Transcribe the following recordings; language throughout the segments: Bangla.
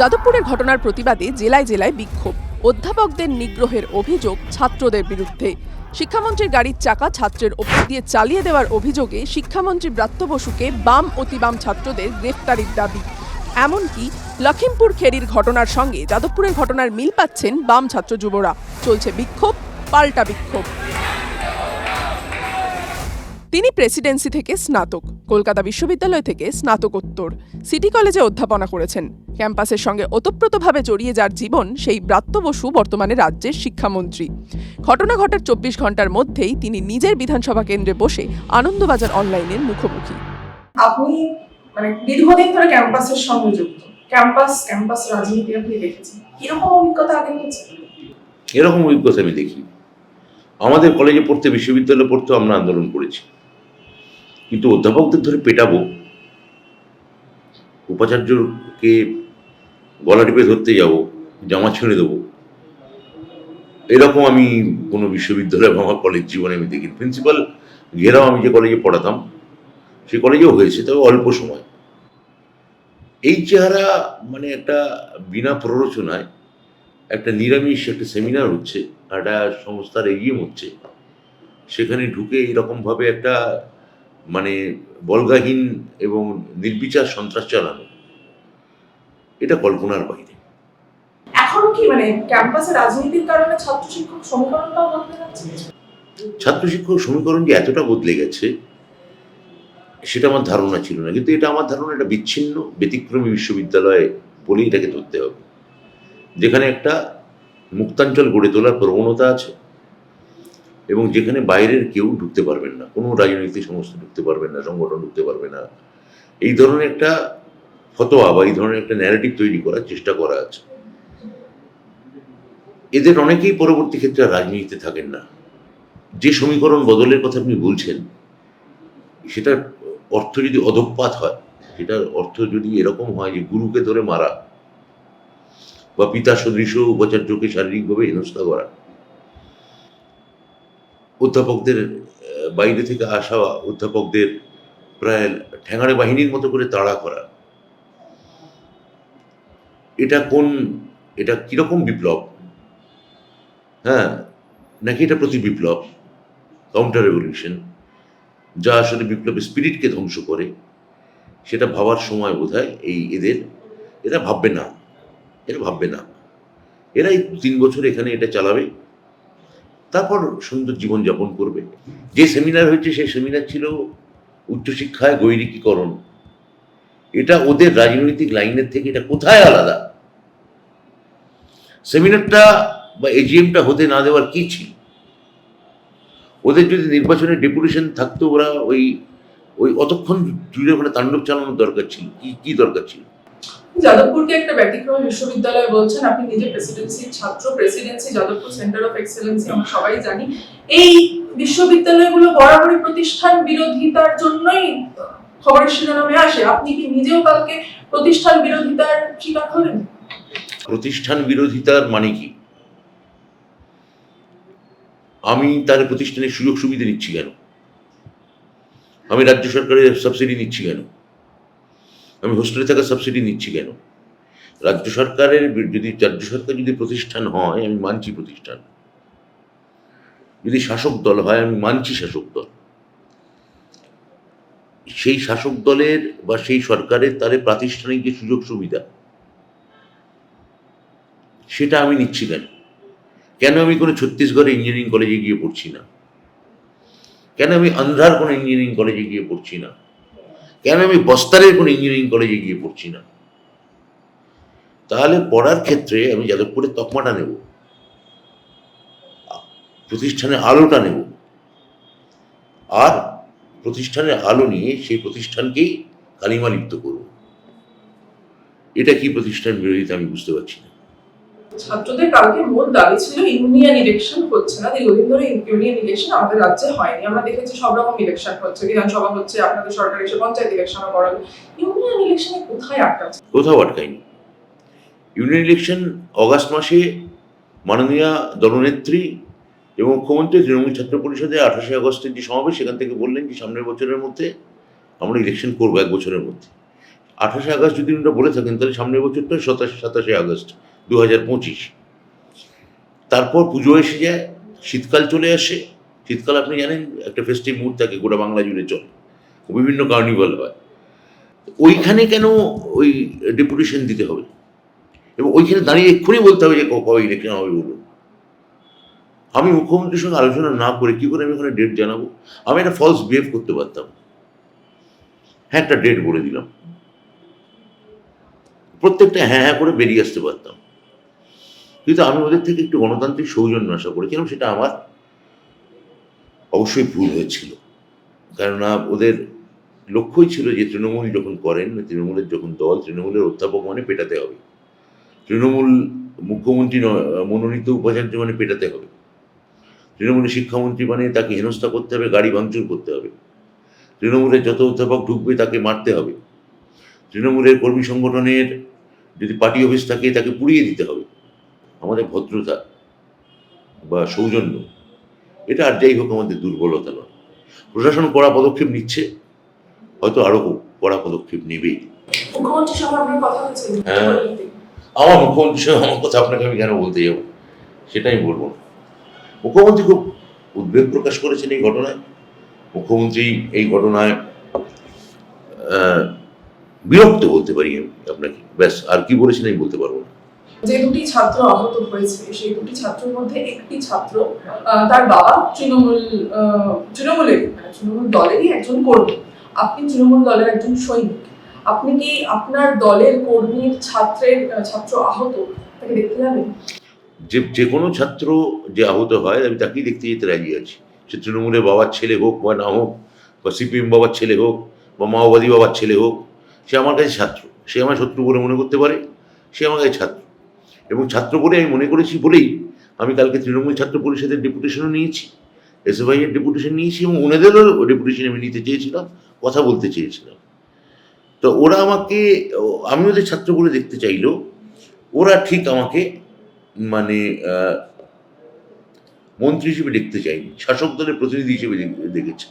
যাদবপুরের ঘটনার প্রতিবাদে জেলায় জেলায় বিক্ষোভ। অধ্যাপকদের নিগ্রহের অভিযোগ ছাত্রদের বিরুদ্ধে। শিক্ষামন্ত্রীর গাড়ির চাকা ছাত্রের ওপর দিয়ে চালিয়ে দেওয়ার অভিযোগে শিক্ষামন্ত্রী ব্রাত্য বসুকে বাম অতিবাম ছাত্রদের গ্রেফতারির দাবি। এমনকি লখিমপুর খেরির ঘটনার সঙ্গে যাদবপুরের ঘটনার মিল পাচ্ছেন বাম ছাত্র যুবরা। চলছে বিক্ষোভ, পাল্টা বিক্ষোভ। তিনি প্রেসিডেন্সি থেকে স্নাতক কলকাতা বিশ্ববিদ্যালয় থেকে স্নাতকোত্তর সিটি কলেজে অধ্যাপনা করেছেন। ক্যাম্পাসের সঙ্গে ওতপ্রোতভাবে জড়িয়ে যার জীবন সেই ব্রাত্য বসু বর্তমানে রাজ্যের শিক্ষামন্ত্রী। ঘটনা ঘটার চব্বিশ ঘণ্টার মধ্যেই তিনি নিজের বিধানসভা কেন্দ্রে বসে আনন্দবাজার অনলাইনের মুখোমুখি। আপনি মানে দীর্ঘদিন ধরে ক্যাম্পাসের সঙ্গে যুক্ত। ক্যাম্পাস ক্যাম্পাস রাজনীতি আপনি দেখেছেন। কীরকম অভিজ্ঞতা আগে হয়েছে? এরকম অভিজ্ঞতা আমি দেখি? আমাদের কলেজে পড়তে বিশ্ববিদ্যালয়ে পড়তে আমরা আন্দোলন করেছি। কিন্তু অধ্যাপকদের ধরে পেটাবো। উপাচার্যকে গলা টিপে ধরতে যাব, জামা ছেড়ে দেবো। এরকম আমি কোনো বিশ্ববিদ্যালয় বা আমার কলেজ জীবনে আমি দেখি প্রিন্সিপাল ঘেরাও আমি যে কলেজে পড়াতাম, সে কলেজেও হয়েছে, তবে অল্প সময়। এই চেহারা মানে একটা বিনা প্ররোচনায় একটা নিরামিষ একটা সেমিনার হচ্ছে একটা সংস্থার এগিয়ে হচ্ছে সেখানে ঢুকে এইরকমভাবে একটা মানে বলগাহীন এবং নির্বিচার সন্ত্রাস চালানো এটা কল্পনার বাইরে। এখনও কি মানে ক্যাম্পাসে রাজনীতির কারণে ছাত্র শিক্ষক সমীকরণটাও বদলে যাচ্ছে? ছাত্র শিক্ষক সমীকরণ যে এতটা বদলে গেছে? সেটা আমার ধারণা ছিল না কিন্তু এটা আমার ধারণা এটা বিচ্ছিন্ন ব্যতিক্রমী বিশ্ববিদ্যালয় বলেই এটাকে ধরতে হবে। যেখানে একটা মুক্তাঞ্চল গড়ে তোলার প্রবণতা আছে এবং যেখানে বাইরের কেউ ঢুকতে পারবেন না, কোনো রাজনৈতিক সংস্থা ঢুকতে পারবেন না, সংগঠন ঢুকতে পারবে না। এই ধরনের একটা ফতোয়া বা এই ধরনের একটা ন্যারেটিভ তৈরি করার চেষ্টা করা আছে। এদের অনেকেই পরবর্তী ক্ষেত্রে রাজনীতিতে থাকেন না। যে সমীকরণ বদলের কথা আপনি বলছেন, সেটার অর্থ যদি অধঃপাত হয়, সেটার অর্থ যদি এরকম হয় যে গুরুকে ধরে মারা বা পিতা সদৃশ উপাচার্যকে শারীরিকভাবে হেনস্থা করা অধ্যাপকদের বাইরে থেকে আসা অধ্যাপকদের প্রায় ঠ্যাঙাড়ে বাহিনীর মতো করে তাড়া করা। এটা কোন, এটা কীরকম বিপ্লব? হ্যাঁ নাকি এটা প্রতি বিপ্লব? কাউন্টার রেভলিউশন যা আসলে বিপ্লবের স্পিরিটকে ধ্বংস করে, সেটা ভাবার সময় বোধ এই এদের, এরা ভাববে না, এরা ভাববে না। এরাই তিন বছর এখানে এটা চালাবে। তারপর সুন্দর জীবনযাপন করবে। যে সেমিনার হয়েছে, সেই সেমিনার ছিল উচ্চশিক্ষায় গৈরিকীকরণ এটা ওদের রাজনৈতিক লাইনের থেকে এটা কোথায় আলাদা? সেমিনারটা বা এজিএমটা হতে না দেওয়ার কি ছিল? ওদের যদি নির্বাচনের ডেপুটেশন থাকতো, ওরা ওই ওই অতক্ষণ জুড়ে ওখানে তাণ্ডব চালানোর দরকার ছিল। কি কি দরকার ছিল? যাদবপুরকে একটা ব্যতিক্রমী বিশ্ববিদ্যালয় বলছেন। আপনি নিজে প্রেসিডেন্সির ছাত্র Presidency Jadavpur centre of excellency আমরা সবাই জানি। এই বিশ্ববিদ্যালয়গুলো বরাবরই প্রতিষ্ঠান বিরোধিতার জন্যই খবরের শিরোনামে আসে। আপনি কি নিজেও কালকে প্রতিষ্ঠান বিরোধিতার শিকার হলেন? প্রতিষ্ঠান বিরোধিতার মানে কি? আমি তার প্রতিষ্ঠানের সুযোগ সুবিধা নিচ্ছি কেন? আমি রাজ্য সরকারের সাবসিডি নিচ্ছি কেন? আমি হোস্টেলে থাকা সাবসিডি নিচ্ছি কেন? রাজ্য সরকারের যদি, রাজ্য সরকার যদি প্রতিষ্ঠান হয়, আমি মানছি প্রতিষ্ঠান। যদি শাসক দল হয়, আমি মানছি শাসক দল। সেই শাসক দলের বা সেই সরকারের তাদের প্রাতিষ্ঠানিক যে সুযোগ সুবিধা, সেটা আমি নিচ্ছি কেন? কেন আমি কোনো ছত্তিশগড়ে ইঞ্জিনিয়ারিং কলেজে গিয়ে পড়ছি না? কেন আমি আন্ধ্রার কোনো ইঞ্জিনিয়ারিং কলেজে গিয়ে পড়ছি না? কেন আমি বস্তারের কোনো ইঞ্জিনিয়ারিং কলেজে গিয়ে পড়ছি না? তাহলে পড়ার ক্ষেত্রে আমি যাদবপুরের তকমাটা নেব। প্রতিষ্ঠানের আলোটা নেব। আর প্রতিষ্ঠানের আলো নিয়ে সেই প্রতিষ্ঠানকেই কালিমা লিপ্ত করব। এটা কি প্রতিষ্ঠান বিরোধিতা আমি বুঝতে পারছি না। ছাত্রদের কালকে মূল দাবি ছিল, ইউনিয়ন ইলেকশন হচ্ছে না। দীর্ঘদিন ধরে ইউনিয়ন ইলেকশন আমাদের রাজ্যে হয়নি। আমরা দেখেছি সব রকম ইলেকশন হচ্ছে। বিধানসভা হচ্ছে, আপনাদের সরকার এসে পঞ্চায়েত ইলেকশনও করাবে ইউনিয়ন ইলেকশনে কোথায় আটকাচ্ছে কোথাও আটকায়নি। ইউনিয়ন ইলেকশন অগাস্ট মাসে মাননীয় দলনেত্রী এবং মুখ্যমন্ত্রী তৃণমূল ছাত্র পরিষদে আঠাশে আগস্টের যে সমাবেশ, সেখান থেকে বললেন যে সামনের বছরের মধ্যে আমরা ইলেকশন করব এক বছরের মধ্যে। আঠাশে আগস্ট যদি ওটা বলে থাকেন, তাহলে সামনের বছরটা সাতাশে সাতাশে আগস্ট। দু হাজার পঁচিশ। তারপর পুজো এসে যায়, শীতকাল চলে আসে। শীতকাল আপনি জানেন, একটা ফেস্টিভ মুড থাকে, গোটা বাংলা জুড়ে চলে। বিভিন্ন কার্নিভাল হয়। ওইখানে কেন ওই ডেপুটেশন দিতে হবে? এবং ওইখানে দাঁড়িয়ে এক্ষুনি বলতে হবে যে কবে ইলেকশন হবে বলুন। আমি মুখ্যমন্ত্রীর সঙ্গে আলোচনা না করে কি করে আমি ওখানে ডেট জানাব? আমি একটা ফলস বিহেভ করতে পারতাম। হ্যাঁ একটা ডেট বলে দিলাম। প্রত্যেকটা হ্যাঁ হ্যাঁ করে বেরিয়ে আসতে পারতাম। কিন্তু আমি ওদের থেকে একটু গণতান্ত্রিক সৌজন্য আশা করেছিলাম সেটা আমার অবশ্যই ভুল হয়েছিল। কেননা ওদের লক্ষ্যই ছিল যে তৃণমূল যখন করেন, তৃণমূলের যখন দল, তৃণমূলের অধ্যাপক মানে পেটাতে হবে। তৃণমূল মুখ্যমন্ত্রী মনোনীত উপাচার্য মানে পেটাতে হবে। তৃণমূলের শিক্ষামন্ত্রী মানে তাকে হেনস্থা করতে হবে, গাড়ি ভাঙচুর করতে হবে। তৃণমূলের যত অধ্যাপক ঢুকবে তাকে মারতে হবে। তৃণমূলের কর্মী সংগঠনের যদি পার্টি অফিস থাকে তাকে পুড়িয়ে দিতে হবে। আমাদের ভদ্রতা বা সৌজন্য, এটা আর যাই হোক আমাদের দুর্বলতা নয়। প্রশাসন কড়া পদক্ষেপ নিচ্ছে, হয়তো আরও কড়া পদক্ষেপ নেবে। হ্যাঁ। আমার মুখ্যমন্ত্রী সঙ্গে আমার কথা আপনাকে আমি কেন বলতে যাব? সেটাই বলব মুখ্যমন্ত্রী খুব উদ্বেগ প্রকাশ করেছেন এই ঘটনায়। মুখ্যমন্ত্রী এই ঘটনায় বিরক্ত বলতে পারি আমি আপনাকে। ব্যাস, আর কি বলেছেন আমি বলতে পারব না। যে দুটি ছাত্র আহত হয়েছে, সেই দুটি ছাত্রের মধ্যে একটি ছাত্র তার বাবা তৃণমূল তৃণমূলের মানে তৃণমূল দলেরই একজন কর্মী। আপনি তৃণমূল দলের একজন সৈনিক। আপনি কি আপনার দলের কর্মীর ছাত্রের ছাত্র আহত? তাকে দেখতে যাবেন। যে যে কোনো ছাত্র যে আহত হয়, আমি তাকেই দেখতে যেতে রাজি আছি। সে তৃণমূলের বাবার ছেলে হোক বা না হোক, বা সিপিএম বাবার ছেলে হোক, বা মাওবাদী বাবার ছেলে হোক, সে আমার কাছে ছাত্র। সে আমার শত্রু বলে মনে করতে পারে, সে আমার কাছে ছাত্র। এবং ছাত্র বলে আমি মনে করেছি বলেই আমি কালকে তৃণমূল ছাত্র পরিষদের ডেপুটেশনও নিয়েছি এসএফআই এর ডেপুটেশন নিয়েছি এবং ওনাদেরও ডেপুটেশন আমি নিতে চেয়েছিলাম, কথা বলতে চেয়েছিলাম। তো ওরা আমাকে আমি ওদের ছাত্র বলে দেখতে চাইলেও ওরা ঠিক আমাকে মানে মন্ত্রী হিসেবে দেখতে চাইনি শাসক দলের প্রতিনিধি হিসেবে দেখ- দেখেছে।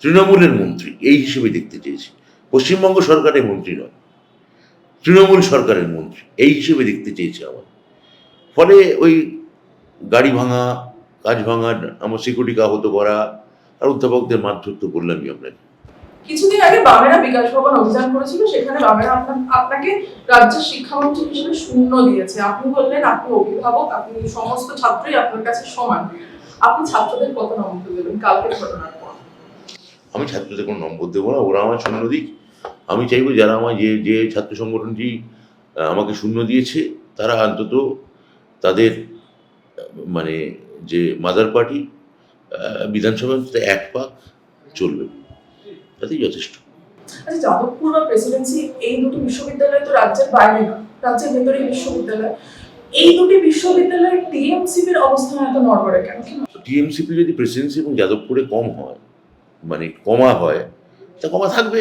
তৃণমূলের মন্ত্রী, এই হিসেবে দেখতে চেয়েছে। পশ্চিমবঙ্গ সরকারের মন্ত্রী নয়। তৃণমূল সরকারের মন্ত্রী এই হিসেবে দেখতে চেয়েছে আমার। ফলে ওই গাড়ি ভাঙা কাজ ভাঙা আমার সিকিউরিটিকে আহত করা আর অধ্যাপকদের মারধর তো বললামই আপনাকে কিছুদিন আগে বামেরা বিকাশ ভবন অভিযান করেছিল সেখানে বামেরা আপনাকে রাজ্যের শিক্ষামন্ত্রী হিসেবে শূন্য দিয়েছে। আপনি বললেন আপনি অভিভাবক আপনি সমস্ত ছাত্রই আপনার কাছে সমান। আপনি ছাত্রদের কত নম্বর দেবেন? কালকে ঘটনার পর। আমি ছাত্রদের কোনো নম্বর দেবো না ওরা আমার শূন্য দিক আমি চাইব যারা আমার যে যে ছাত্র সংগঠনটি আমাকে শূন্য দিয়েছে তারা অন্তত তাদের মানে যে মাদার পার্টি বিধানসভাতে এক পাক চলবে। তাতেই যথেষ্ট। আচ্ছা যাদবপুর বা প্রেসিডেন্সি এই দুটি বিশ্ববিদ্যালয় তো রাজ্যের বাইরে না রাজ্যের ভেতরে বিশ্ববিদ্যালয়। এই দুটি বিশ্ববিদ্যালয়ের টিএমসিপির অবস্থান এত নড়বড়ে কেন? টিএমসিপি যদি প্রেসিডেন্সি এবং যাদবপুরে কম হয় মানে কমা হয় তা কমা থাকবে।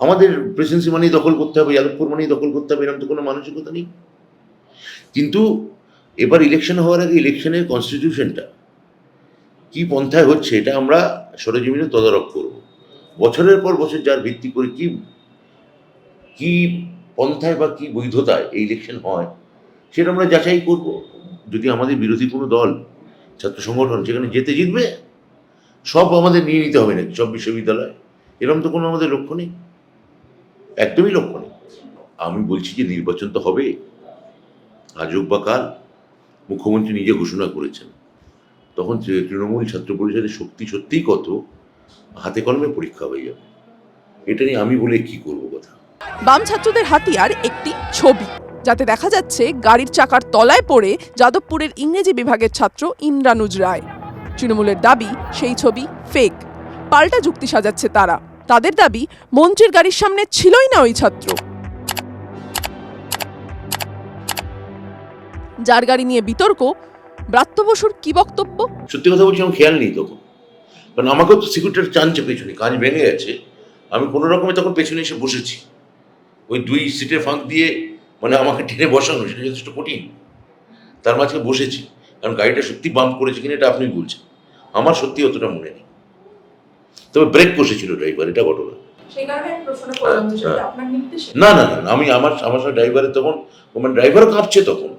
আমাদের প্রেসিডেন্সি মানেই দখল করতে হবে যাদবপুর মানেই দখল করতে হবে, এরকম তো কোনো মানসিকতা নেই। কিন্তু এবার ইলেকশন হওয়ার আগে ইলেকশনের কনস্টিটিউশনটা কি পন্থায় হচ্ছে এটা আমরা সরজমিনে তদারক করব। বছরের পর বছর যার ভিত্তি করে কি কি পন্থায় বা কি বৈধতায় এই ইলেকশন হয়, সেটা আমরা যাচাই করব। যদি আমাদের বিরোধী কোনো দল, ছাত্র সংগঠন সেখানে যেতে জিতবে, সব আমাদের নিয়ে নিতে হবে নাকি সব বিশ্ববিদ্যালয়? এরকম তো কোনো আমাদের লক্ষ্য নেই। একদমই লক্ষ্য নেই। আমি বলছি যে নির্বাচন তো হবে। আজ বা কাল, মুখ্যমন্ত্রী নিজে ঘোষণা করেছেন। তখন তৃণমূল ছাত্র পরিষদের শক্তি সত্যিই কত? হাতে কলমে পরীক্ষা হয়ে যাবে। এটা নিয়ে আমি বলে কি করব কথা? বাম ছাত্রদের হাতিয়ার একটি ছবি, যাতে দেখা যাচ্ছে গাড়ির চাকার তলায় পড়ে যাদবপুরের ইংরেজি বিভাগের ছাত্র ইন্দ্রানুজ রায়। তৃণমূলের দাবি, সেই ছবি ফেক পাল্টা যুক্তি সাজাচ্ছে তারা। তাদের দাবি, মন্ত্রীর গাড়ির সামনে ছিলই না ওই ছাত্র। যার গাড়ি নিয়ে বিতর্ক, ব্রাত্য বসুর কি বক্তব্য? সত্যি কথা বলছি, আমার খেয়াল নেই তখন। কারণ আমাকেও তো সিকিউরিটির টানছে পেছনে, কাজ ভেঙে গেছে। আমি কোনো রকমে তখন পেছনে এসে বসেছি। ওই দুই সিটের ফাঁক দিয়ে মানে আমাকে টেনে বসানো, সেটা যথেষ্ট কঠিন। তার মাঝে বসেছি। কারণ গাড়িটা সত্যি বাম্প করেছে কিনা, এটা আপনি বলছেন। আমার সত্যি অতটা মনে নেই। তবে ব্রেক কষেছিল ড্রাইভার এটা ঘটনা। হ্যাঁ। না না না আমি আমার আমার সঙ্গে ড্রাইভারের তখন মানে ড্রাইভারও কাঁপছে তখন।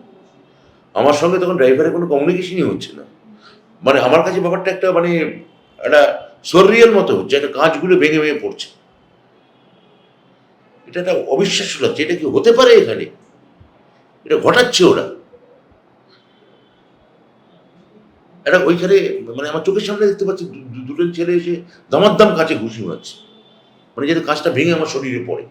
আমার সঙ্গে তখন ড্রাইভারের কোনো কমিউনিকেশনই হচ্ছে না। মানে আমার কাছে ব্যাপারটা একটা মানে একটা সরিয়াল মতো হচ্ছে একটা কাঁচগুলো ভেঙে ভেঙে পড়ছে। এটা একটা অবিশ্বাস্য লাগছে এটা কি হতে পারে এখানে? এটা ঘটাচ্ছে ওরা। এটা ওইখানে মানে আমার চোখের সামনে দেখতে পাচ্ছি দুটো ছেলে এসে দামাদ্দাম কাছে ঘুষি মারছে। মানে যাতে কাজটা ভেঙে আমার শরীরে পড়ে।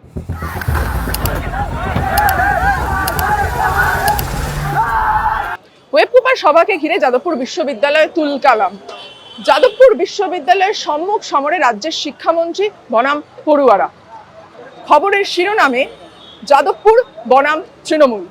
সভাকে ঘিরে যাদবপুর বিশ্ববিদ্যালয়ে তুলকালাম। যাদবপুর বিশ্ববিদ্যালয়ের সম্মুখ সমরে রাজ্যের শিক্ষামন্ত্রী বনাম পড়ুয়ারা। খবরের শিরোনামে যাদবপুর বনাম তৃণমূল।